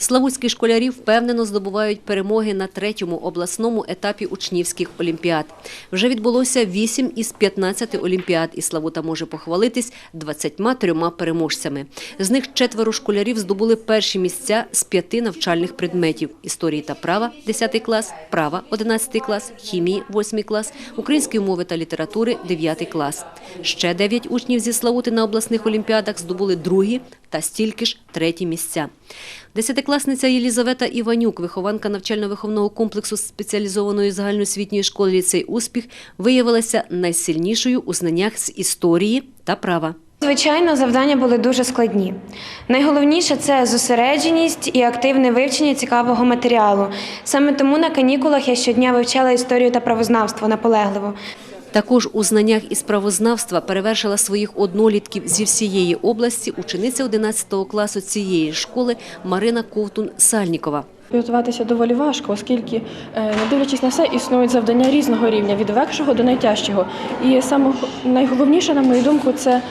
Славутські школярі впевнено здобувають перемоги на третьому обласному етапі учнівських олімпіад. Вже відбулося 8 із 15 олімпіад, і Славута може похвалитись 23 переможцями. З них четверо школярів здобули перші місця з п'яти навчальних предметів – історії та права – 10 клас, права – 11 клас, хімії – 8 клас, української мови та літератури – 9 клас. Ще дев'ять учнів зі Славути на обласних олімпіадах здобули другі та стільки ж треті місця. Десятикласниця Єлізавета Іванюк, вихованка навчально-виховного комплексу спеціалізованої загальноосвітньої школи ліцей «Успіх», виявилася найсильнішою у знаннях з історії та права. Звичайно, завдання були дуже складні. Найголовніше це зосередженість і активне вивчення цікавого матеріалу. Саме тому на канікулах я щодня вивчала історію та правознавство наполегливо. Також у знаннях із правознавства перевершила своїх однолітків зі всієї області учениця 11 класу цієї школи Марина Ковтун-Сальнікова. Підготуватися доволі важко, оскільки, е, не дивлячись на все, існують завдання різного рівня від легшого до найтяжчого. І саме найголовніше, на мою думку, це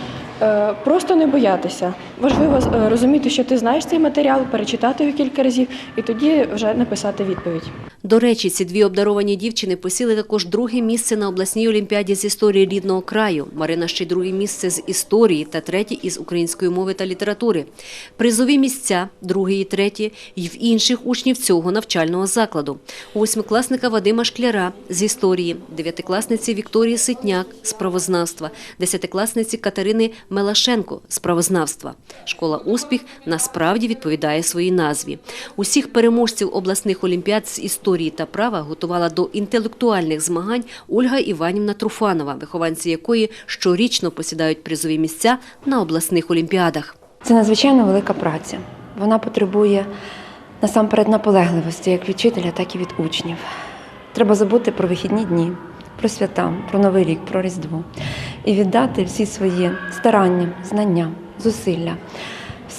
е, просто не боятися. Важливо е, розуміти, що ти знаєш цей матеріал, перечитати його кілька разів і тоді вже написати відповідь. До речі, ці дві обдаровані дівчини посіли також друге місце на обласній олімпіаді з історії рідного краю. Марина ще й друге місце з історії та третє із української мови та літератури. Призові місця, друге і третє, й в інших учнів цього навчального закладу. Восьмикласника Вадима Шкляра з історії, дев'ятикласниці Вікторії Ситняк з правознавства, десятикласниці Катерини Мелашенко з правознавства. Школа «Успіх» насправді відповідає своїй назві. Усіх переможців обласних олімпіад з історії та права готувала до інтелектуальних змагань Ольга Іванівна Труфанова, вихованці якої щорічно посідають призові місця на обласних олімпіадах. Це надзвичайно велика праця. Вона потребує насамперед наполегливості як від вчителя, так і від учнів. Треба забути про вихідні дні, про свята, про Новий рік, про Різдво і віддати всі свої старання, знання, зусилля,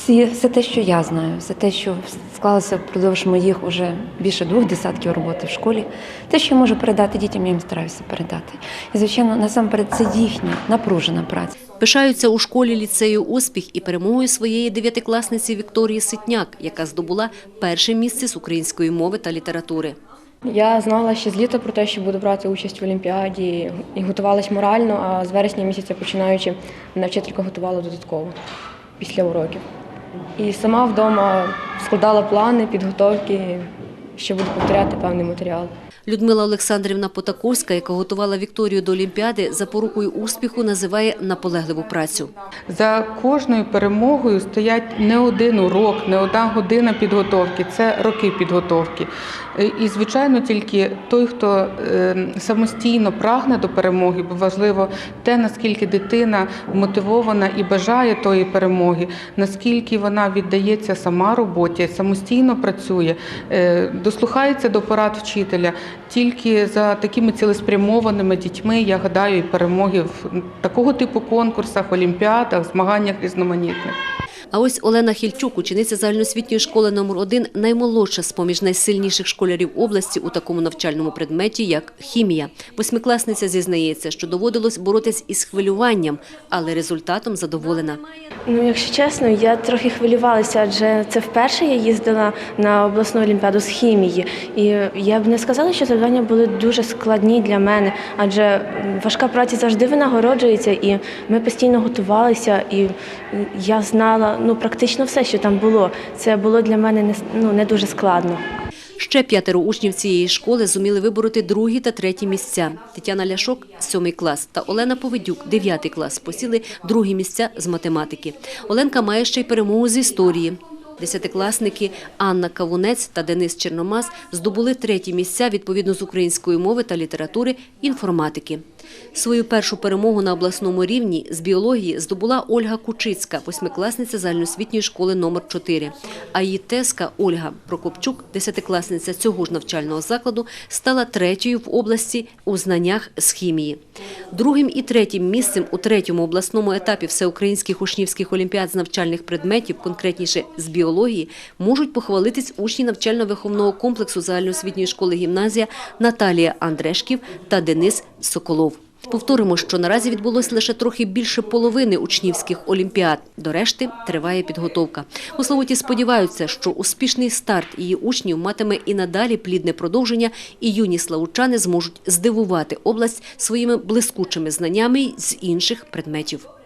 всі, все те, що я знаю, все те, що склалося впродовж моїх уже більше двох десятків роботи в школі, те, що я можу передати дітям, я їм стараюся передати. І, звичайно, насамперед це їхня напружена праця. Пишаються у школі ліцею «Успіх» і перемогою своєї дев'ятикласниці Вікторії Ситняк, яка здобула перше місце з української мови та літератури. Я знала ще з літа про те, що буду брати участь в Олімпіаді і готувалась морально, а з вересня місяця починаючи, мене вчителька готувала додатково після уроків. І сама вдома складала плани, підготовки, що буду повторяти певний матеріал. Людмила Олександрівна Потаковська, яка готувала Вікторію до Олімпіади, за порукою успіху називає наполегливу працю. За кожною перемогою стоять не один урок, не одна година підготовки, це роки підготовки. Е, І, звичайно, тільки той, хто е, самостійно прагне до перемоги, бо важливо те, наскільки дитина мотивована і бажає тої перемоги, наскільки вона віддається сама роботі, самостійно працює, е, дослухається до порад вчителя. Тільки за такими цілеспрямованими дітьми, я гадаю, і перемоги в такого типу конкурсах, олімпіадах, змаганнях різноманітних. А ось Олена Хільчук, учениця загальноосвітньої школи номер 1 наймолодша з-поміж найсильніших школярів області у такому навчальному предметі, як хімія. Восьмикласниця зізнається, що доводилось боротись із хвилюванням, але результатом задоволена. Ну, якщо чесно, я трохи хвилювалася, адже це вперше я їздила на обласну олімпіаду з хімії. І я б не сказала, що завдання були дуже складні для мене, адже важка праця завжди винагороджується, і ми постійно готувалися, і я знала ну, практично все, що там було. Це було для мене не, ну, не дуже складно. Ще п'ятеро учнів цієї школи зуміли вибороти другі та треті місця. Тетяна Ляшок – сьомий клас та Олена Поведюк – дев'ятий клас посіли другі місця з математики. Оленка має ще й перемогу з історії. Десятикласники Анна Кавунець та Денис Черномаз здобули треті місця відповідно з української мови та літератури інформатики. Свою першу перемогу на обласному рівні з біології здобула Ольга Кучицька, восьмикласниця загальноосвітньої школи номер 4 А її тезка Ольга Прокопчук, десятикласниця цього ж навчального закладу, стала третьою в області у знаннях з хімії. Другим і третім місцем у третьому обласному етапі всеукраїнських учнівських олімпіад з навчальних предметів, конкретніше з біології, можуть похвалитись учні навчально-виховного комплексу загальноосвітньої школи гімназія Наталія Андрешків та Денис Соколов. Повторимо, що наразі відбулося лише трохи більше половини учнівських олімпіад. До решти триває підготовка. У Славуті сподіваються, що успішний старт її учнів матиме і надалі плідне продовження, і юні славучани зможуть здивувати область своїми блискучими знаннями з інших предметів.